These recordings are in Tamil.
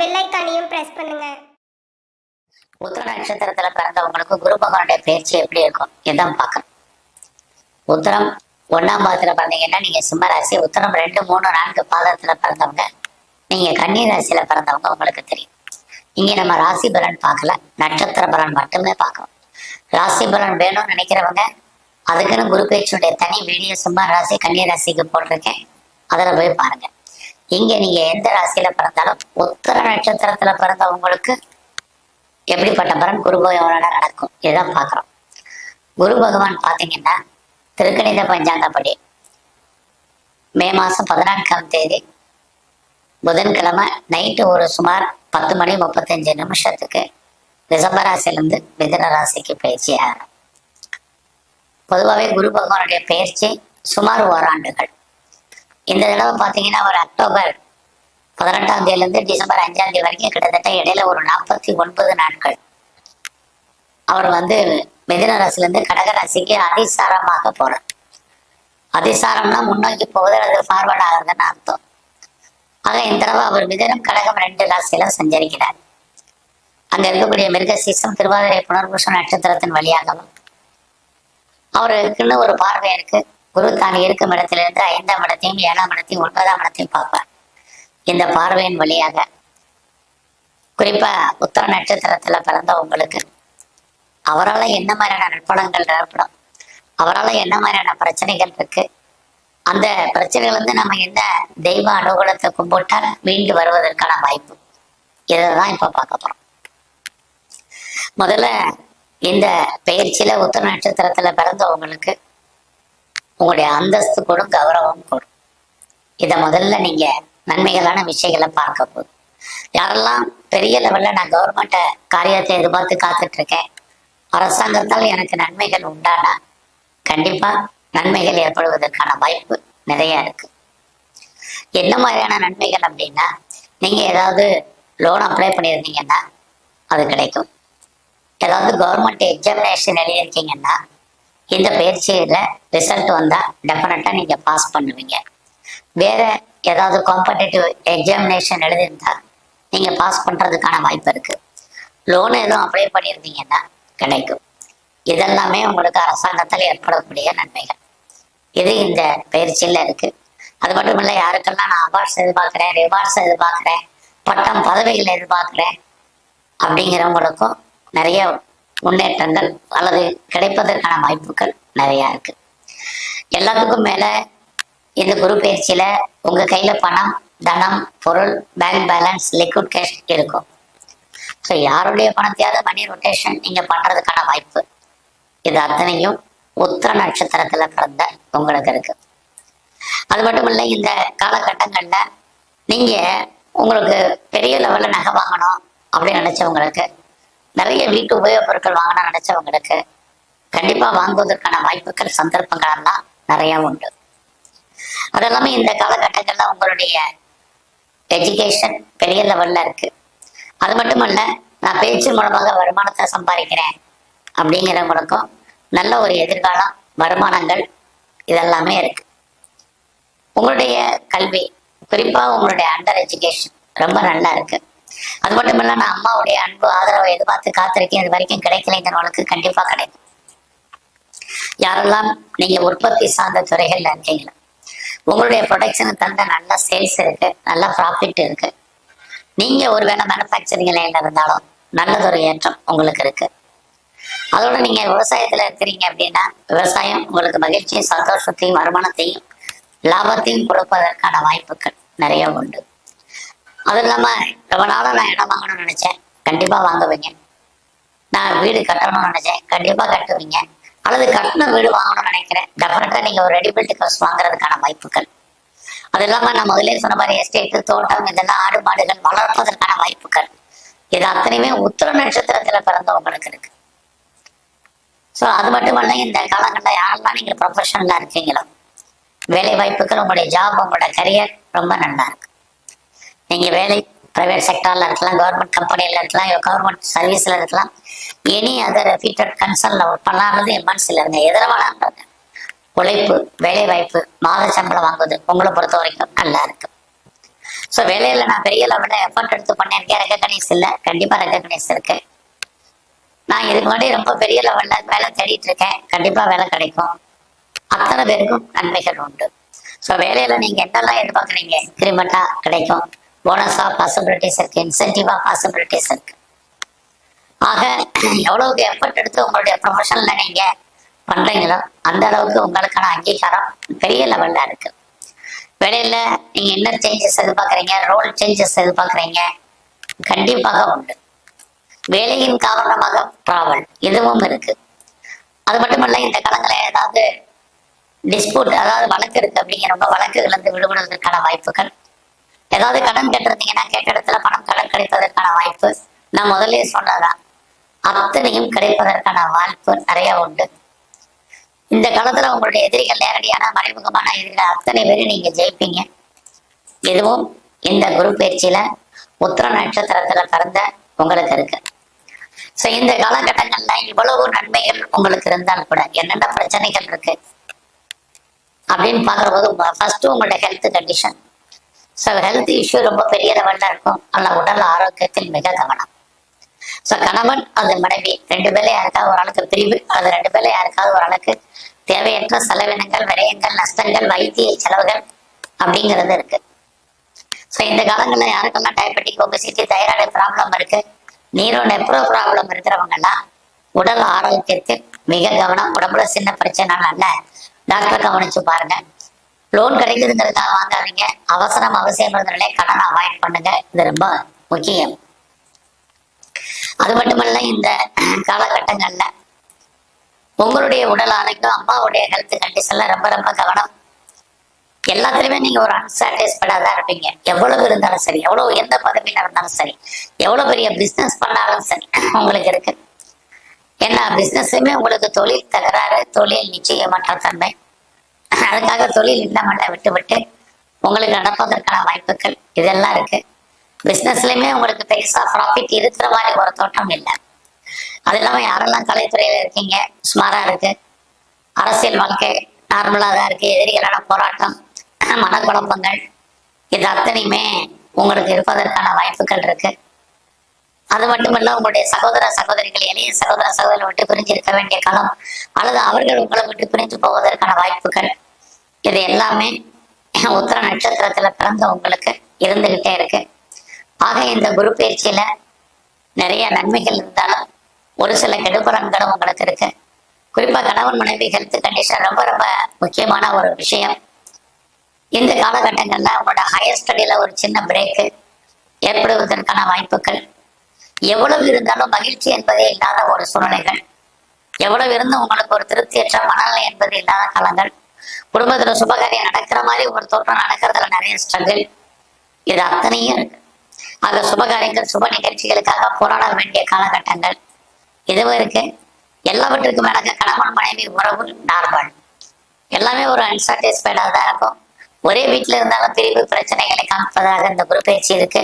பெல் ஐக்கானையும் பிரஸ் பண்ணுங்க. உத்திர நட்சத்திரத்துல பிறந்தவங்களுக்கு குரு பகவானுடைய பயிற்சி எப்படி இருக்கும்? இதுதான் பார்க்கணும். உத்தரம் ஒன்னாம் பாதத்துல பிறந்தீங்கன்னா நீங்க சிம்மராசி உத்தரம் ரெண்டு மூணு நான்கு பாதத்துல பிறந்தவங்க நீங்க கன்னி ராசியில பிறந்தவங்க உங்களுக்கு தெரியும். இங்க நம்ம ராசி பலன் பார்க்கல. நட்சத்திர பலன் மட்டுமே பார்க்கணும். ராசி பலன் வேணும்னு நினைக்கிறவங்க அதுக்குன்னு குரு பேச்சுடைய தனி வீடியோ சிம்ம ராசி கன்னி ராசிக்கு போட்டிருக்கேன். அதில் போய் பாருங்க. இங்க நீங்க எந்த ராசியில பிறந்தாலும் உத்தர நட்சத்திரத்துல பிறந்தவங்களுக்கு எப்படிப்பட்ட பலன் குரு பகவானோட நடக்கும்? இதுதான் பாக்குறோம் குரு பகவான் பாத்தீங்கன்னா திருக்கணித பஞ்சாங்கப்படி மே மாசம் பதினான்காம் தேதி புதன்கிழமை நைட்டு ஒரு சுமார் பத்து மணி முப்பத்தஞ்சு நிமிஷத்துக்கு ரிசம்ப ராசியிலிருந்து மிதன ராசிக்கு பயிற்சி ஆகும் பொதுவாகவே குரு பகவானுடைய பயிற்சி சுமார் ஓராண்டுகள். இந்த தடவை பார்த்தீங்கன்னா ஒரு அக்டோபர் பதினெட்டாம் தேதியிலிருந்து டிசம்பர் அஞ்சாம் தேதி வரைக்கும் கிட்டத்தட்ட இடையில ஒரு நாற்பத்தி ஒன்பது நாட்கள். அவர் வந்து மிதுன ராசிலேருந்து கடக ராசிக்கு அதிசாரமாக போறார். அதிசாரம்னா முன்னோக்கி போகுது அது ஃபார்வர்ட் ஆகுதுன்னு அர்த்தம். ஆக இந்த தடவை அவர் மிதனம் கடகம் ரெண்டு ராசியில சஞ்சரிக்கிறார். அங்க இருக்கக்கூடிய மிருகசீசம் திருவாதிரை புனர்பூஷம் நட்சத்திரத்தின் வழியாகவும் அவருக்குன்னு ஒரு பார்வை இருக்கு. குரு தான் இருக்கும் இடத்திலிருந்து ஐந்தாம் இடத்தையும் ஏழாம் இடத்தையும் ஒன்பதாம் இடத்தையும் பார்ப்பார். இந்த பார்வையின் வழியாக. குறிப்பா உத்தர நட்சத்திரத்துல பிறந்த உங்களுக்கு அவரால் என்ன மாதிரியான நற்பலங்கள் ஏற்படும்? அவரால் என்ன மாதிரியான பிரச்சனைகள் இருக்கு? அந்த பிரச்சனைகள் வந்து நம்ம என்ன தெய்வ அனுகூலத்தை கும்பிட்டால் மீண்டு வருவதற்கான வாய்ப்பு? இதைதான் இப்ப இப்போ பார்க்க போறோம். முதல்ல இந்த பெயர்ச்சியில உத்தர நட்சத்திரத்துல பிறந்தவங்களுக்கு உங்களுடைய அந்தஸ்து கூடும் கௌரவம் கூடும் இதை முதல்ல நீங்க நன்மைகளான விஷயங்களை பார்க்க போகுது யாரெல்லாம் பெரிய லெவல்ல நான் கவர்மெண்ட்டை காரியத்தை எதிர்பார்த்து காத்துட்டு இருக்கேன் அரசாங்கத்தால் எனக்கு நன்மைகள் உண்டானா? கண்டிப்பா நன்மைகள் ஏற்படுவதற்கான வாய்ப்பு நிறைய இருக்கு. என்ன மாதிரியான நன்மைகள் அப்படின்னா நீங்க ஏதாவது லோன் அப்ளை பண்ணியிருந்தீங்கன்னா அது கிடைக்கும். ஏதாவது கவர்மெண்ட் எக்ஸாமினேஷன் எழுதியிருக்கீங்கன்னா இந்த பயிற்சியில ரிசல்ட் வந்தா டெஃபினட்டாக நீங்க பாஸ் பண்ணுவீங்க. வேற ஏதாவது காம்படேட்டிவ் எக்ஸாமினேஷன் எழுதியிருந்தா நீங்க பாஸ் பண்றதுக்கான வாய்ப்பு இருக்கு. லோன் எதுவும் அப்ளை பண்ணியிருந்தீங்கன்னா கிடைக்கும். இதெல்லாமே உங்களுக்கு அரசாங்கத்தில் ஏற்படக்கூடிய நன்மைகள். இது இந்த பயிற்சியில் இருக்கு. அது மட்டும் இல்லை யாருக்கெல்லாம் நான் அவார்ட்ஸ் எதிர்பார்க்குறேன் ரிவார்ட்ஸ் எதிர்பார்க்குறேன் பட்டம் பதவிகள் எதிர்பார்க்குறேன் அப்படிங்கிறவங்களுக்கும் நிறைய முன்னேற்றங்கள் அல்லது கிடைப்பதற்கான வாய்ப்புகள் நிறைய இருக்கு. எல்லாத்துக்கும் மேல இந்த குரு பயிற்சியில உங்க கையில பணம் தனம் பொருள் பேங்க் பேலன்ஸ் லிக்விட் கேஷ் இருக்கும். ஸோ யாருடைய பணத்தையாவது மணி ரொட்டேஷன் நீங்க பண்றதுக்கான வாய்ப்பு. இது அத்தனையும் உத்திர நட்சத்திரத்துல பிறந்த உங்களுக்கு இருக்கு. அது மட்டும் இல்லை இந்த காலகட்டங்கள்ல நீங்க உங்களுக்கு பெரிய லெவல்ல நகை வாங்கணும் அப்படின்னு நினைச்சவங்களுக்கு நிறைய வீட்டு உபயோகப் பொருட்கள் வாங்கின நினைச்சவங்களுக்கு கண்டிப்பா வாங்குவதற்கான வாய்ப்புகள் சந்தர்ப்பங்கள் எல்லாம் நிறைய உண்டு. அதெல்லாமே இந்த காலகட்டங்கள்ல உங்களுடைய எஜுகேஷன் பெரிய லெவல்ல இருக்கு. அது மட்டுமல்ல நான் பேச்சு மூலமாக வருமானத்தை சம்பாதிக்கிறேன் அப்படிங்கிறவங்களுக்கும் நல்ல ஒரு எதிர்காலம் வருமானங்கள் இதெல்லாமே இருக்கு. உங்களுடைய கல்வி குறிப்பா உங்களுடைய அண்டர் எஜுகேஷன் ரொம்ப நல்லா இருக்கு. அது மட்டும் இல்ல நான் அம்மாவுடைய அன்பு ஆதரவை எதிர்பார்த்து காத்திருக்கேன். இது வரைக்கும் கிடைக்கல. இந்த நாளுக்கு கண்டிப்பா கிடைக்கும். யாரெல்லாம் நீங்க உற்பத்தி சார்ந்த துறைகள்ல இருக்கீங்களா உங்களுடைய ப்ரொடக்ஷனுக்கு தந்த நல்ல சேல்ஸ் இருக்கு நல்ல ப்ராஃபிட் இருக்கு. நீங்க ஒருவேளை மேனுஃபேக்சரிங் லைன்ல இருந்தாலும் நல்லதொரு ஏற்றம் உங்களுக்கு இருக்கு. அதோட நீங்க விவசாயத்துல இருக்கிறீங்க அப்படின்னா விவசாயம் உங்களுக்கு மகிழ்ச்சியும் சந்தோஷத்தையும் வருமானத்தையும் லாபத்தையும் கொடுப்பதற்கான வாய்ப்புகள் நிறைய உண்டு. அது இல்லாம ரொம்ப நாளா நான் இடம் வாங்கணும்னு நினைச்சேன் கண்டிப்பா வாங்குவீங்க. நான் வீடு கட்டணும்னு நினைச்சேன் கண்டிப்பா கட்டுவீங்க. அல்லது கட்டின வீடு வாங்கணும்னு நினைக்கிறேன். டெஃபினட்டா நீங்க ஒரு ரெடிமேட் ஹவுஸ் வாங்குறதுக்கான வாய்ப்புகள். அது இல்லாம நான் முதலே சொன்ன மாதிரி எஸ்டேட்டு தோட்டம் இதெல்லாம் ஆடு மாடுகள் வளர்ப்பதற்கான வாய்ப்புகள். இது அத்தனையுமே உத்திர நட்சத்திரத்துல பிறந்தவங்களுக்கு இருக்கு. ஸோ அது மட்டுமல்ல இந்த காலங்களில் யாரெல்லாம் நீங்கள் ப்ரொஃபஷனலாக இருக்கீங்களோ வேலை வாய்ப்புகள் உங்களுடைய ஜாப் உங்களோட கரியர் ரொம்ப நல்லா இருக்கு. நீங்கள் வேலை ப்ரைவேட் செக்டரில் இருக்கலாம் கவர்மெண்ட் கம்பெனியில் இருக்கலாம் கவர்மெண்ட் சர்வீஸில் இருக்கலாம் எனி அதர் ஃபீட்டட் கன்சர்னில் ஒர்க் பண்ணலான்றது என் மனசில் இருங்க. எதில் வேணான்றது உழைப்பு வேலை வாய்ப்பு மாத சம்பளம் வாங்குவது உங்களை பொறுத்த வரைக்கும் நல்லா இருக்கு. ஸோ வேலையில் நான் பெரிய லெவலில் எஃபர்ட் எடுத்து பண்ணியிருக்கேன் ரெக்கக்னைஸ் இல்லை. கண்டிப்பாக ரெக்கக்னைஸ் இருக்கு நான் இதுக்கு முன்னாடி ரொம்ப பெரிய லெவலில் வேலை தேடிட்டு இருக்கேன். கண்டிப்பாக வேலை கிடைக்கும். அத்தனை பேருக்கும் நன்மைகள் உண்டு. ஸோ வேலையில் நீங்கள் என்னெல்லாம் எதிர்பார்க்குறீங்க? இன்க்ரிமெண்ட்டாக கிடைக்கும். போனஸாக பாசிபிலிட்டிஸ் இருக்கு இன்சென்டிவாக பாசிபிலிட்டிஸ் இருக்கு. ஆக எவ்வளவுக்கு எஃபர்ட் எடுத்து உங்களுடைய ப்ரொஃபஷனில் நீங்கள் பண்ணுறீங்களோ அந்த அளவுக்கு உங்களுக்கான அங்கீகாரம் பெரிய லெவலில் இருக்கு. வேலையில் நீங்கள் என்ன சேஞ்சஸ் எதிர்பார்க்குறீங்க ரோல் சேஞ்சஸ் எதிர்பார்க்குறீங்க கண்டிப்பாக உண்டு. வேலையின் காரணமாக ட்ராவல் இதுவும் இருக்கு. அது மட்டுமல்ல இந்த காலங்களில் ஏதாவது டிஸ்பியூட் அதாவது வழக்கு இருக்கு அப்படிங்கிறப்ப வழக்குகள் இருந்து விடுபடுவதற்கான வாய்ப்புகள் ஏதாவது கடன் கேட்டிருந்தீங்கன்னா கேட்ட இடத்துல பணம் கடன் கிடைப்பதற்கான வாய்ப்பு நான் முதலே சொன்னதான் அத்தனையும் கிடைப்பதற்கான வாய்ப்பு நிறைய உண்டு. இந்த காலத்துல உங்களுடைய எதிரிகள் நேரடியான மறைமுகமான எதிரிகள் அத்தனை பேரும் நீங்க ஜெயிப்பீங்க. இதுவும் இந்த குரு பயிற்சியில உத்திர நட்சத்திரத்துல பிறந்த உங்களுக்கு இருக்கு. ஸோ இந்த காலகட்டங்கள்ல இவ்வளவு நன்மைகள் உங்களுக்கு இருந்தால் கூட என்னென்ன பிரச்சனைகள் இருக்கு அப்படின்னு பார்க்கும்போது ஃபர்ஸ்ட் உங்களோட health condition so health issue ரொம்ப பெரிய லெவலில் இருக்கும். ஆனால் உடல் ஆரோக்கியத்தில் மிக கவனம். ஸோ கணவன் அது மனைவி ரெண்டு பேரும் யாருக்காவது ஒரு ஆளுக்கு பிரிவு அது ரெண்டு பேர்ல யாருக்காவது ஒரு ஆளுக்கு தேவையற்ற செலவினங்கள் விரயங்கள் நஷ்டங்கள் வைத்திய செலவுகள் அப்படிங்கிறது இருக்கு. ஸோ இந்த காலங்களில் யாருக்கெல்லாம் டயபெட்டிக் ஒபிசிட்டி தைராய்டு ப்ராப்ளம் இருக்கு நீரோ நெப்ரோ ப்ராப்ளம் இருக்கிறவங்கெல்லாம் உடல் ஆரோக்கியத்திற்கு மிக கவனம் உடம்புல சின்ன பிரச்சனை அல்ல. டாக்டர் கவனிச்சு பாருங்க. லோன் கிடைக்குதுங்கிறதுக்காக வாங்காதீங்க. அவசரம் அவசியம் இருந்தாலே கடனை அவாய்ட் பண்ணுங்க. இது ரொம்ப முக்கியம். அது மட்டுமல்ல இந்த காலகட்டங்கள்ல உங்களுடைய உடல் ஆரோக்கியம் அம்மாவுடைய ஹெல்த் கண்டிஷன்ல ரொம்ப ரொம்ப கவனம். எல்லாத்துலயுமே நீங்க ஒரு அன்சாட்டிஸ்ஃபைடா தான் இருப்பீங்க. எவ்வளவு இருந்தாலும் சரி எவ்வளவு எந்த பதவியில இருந்தாலும் சரி எவ்வளவு பெரிய பிசினஸ் பண்ணாலும் சரி உங்களுக்கு இருக்கு. ஏன்னா பிசினஸுமே உங்களுக்கு தொழில் தகராறு தொழில் நிச்சயமற்ற தன்மை. அதுக்காக தொழில் இல்லாமல் விட்டு விட்டு உங்களுக்கு நடப்பதற்கான வாய்ப்புகள் இதெல்லாம் இருக்கு. பிசினஸ்லயுமே உங்களுக்கு பெருசா ப்ராஃபிட் இருக்கிற மாதிரி ஒரு தோட்டம் இல்லை. அது இல்லாம யாரெல்லாம் கலைத்துறையில இருக்கீங்க? சுமாரா இருக்கு. அரசியல் வாழ்க்கை நார்மலாக தான் இருக்கு. எதிரிகளான போராட்டம் மனக்குழப்பங்கள் இது அத்தனையுமே உங்களுக்கு இருப்பதற்கான வாய்ப்புகள் இருக்கு. அது மட்டுமல்ல உங்களுடைய சகோதர சகோதரிகள் எளிய சகோதர சகோதரர் விட்டு பிரிஞ்சு இருக்க வேண்டிய காலம் அல்லது அவர்கள் உங்களை விட்டு பிரிஞ்சு போவதற்கான வாய்ப்பு இது எல்லாமே உத்தர நட்சத்திரத்துல பிறந்த உங்களுக்கு இருந்துகிட்டே இருக்கு. ஆக இந்த குரு பயிற்சியில நிறைய நன்மைகள் இருந்தாலும் ஒரு சில கெடுபுறங்களும் உங்களுக்கு இருக்கு. குறிப்பா கணவன் மனைவி ஹெல்த் கண்டிஷன் ரொம்ப ரொம்ப முக்கியமான ஒரு விஷயம். இந்த காலகட்டங்கள்ல உங்களோட ஹையர் ஸ்டடியில ஒரு சின்ன பிரேக்கு ஏற்படுவதற்கான வாய்ப்புகள். எவ்வளவு இருந்தாலும் மகிழ்ச்சி என்பதே இல்லாத ஒரு சூழ்நிலைகள். எவ்வளவு இருந்தும் உங்களுக்கு ஒரு திருப்தியற்ற மனநிலை என்பது இல்லாத காலங்கள். குடும்பத்துல சுபகாரியம் நடக்கிற மாதிரி ஒரு தோற்றம் நடக்கிறதுல நிறைய ஸ்ட்ரகிள் இது அத்தனையும் இருக்கு. ஆக சுபகாரியங்கள் சுப நிகழ்ச்சிகளுக்காக போராட வேண்டிய காலகட்டங்கள். இதுவும் இருக்கு. எல்லாவற்றுக்கும் மேலாக கணவன் மனைவி உறவு நார்மல். எல்லாமே ஒரு அன்சாட்டிஸ்ஃபைடாக தான் இருக்கும். ஒரே வீட்டில் இருந்தாலும் பிரிவு பிரச்சனைகளை காமிப்பதாக இந்த குரு பயிற்சி இருக்கு.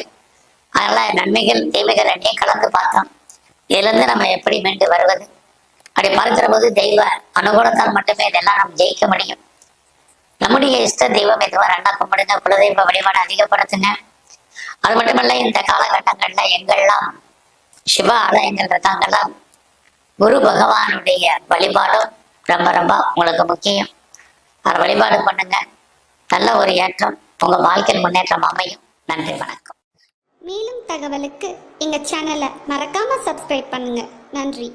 அதனால நன்மைகள் தீமைகள் ரெண்டையும் கலந்து பார்த்தோம். இதுல இருந்து நம்ம எப்படி மீண்டு வருவது? அப்படி பார்க்கிற போது தெய்வ அனுகூலத்தால் மட்டுமே இதெல்லாம் நம்ம ஜெயிக்க முடியும். நம்முடைய இஷ்ட தெய்வம் எதுவா ரெண்டா கும்பிடுங்க. குலதெய்வ வழிபாடு அதிகப்படுத்துங்க. அது மட்டுமல்ல இந்த காலகட்டங்கள்ல எங்கெல்லாம் சிவ ஆலயங்கள் இருக்காங்கல்லாம் குரு பகவானுடைய வழிபாடும் ரொம்ப ரொம்ப உங்களுக்கு முக்கியம். அதை வழிபாடு பண்ணுங்க. நல்ல ஒரு ஏற்றம் உங்க வாழ்க்கையில் முன்னேற்றம் அமையும். நன்றி வணக்கம். மேலும் தகவலுக்கு எங்க சேனலை மறக்காம சப்ஸ்கிரைப் பண்ணுங்க. நன்றி.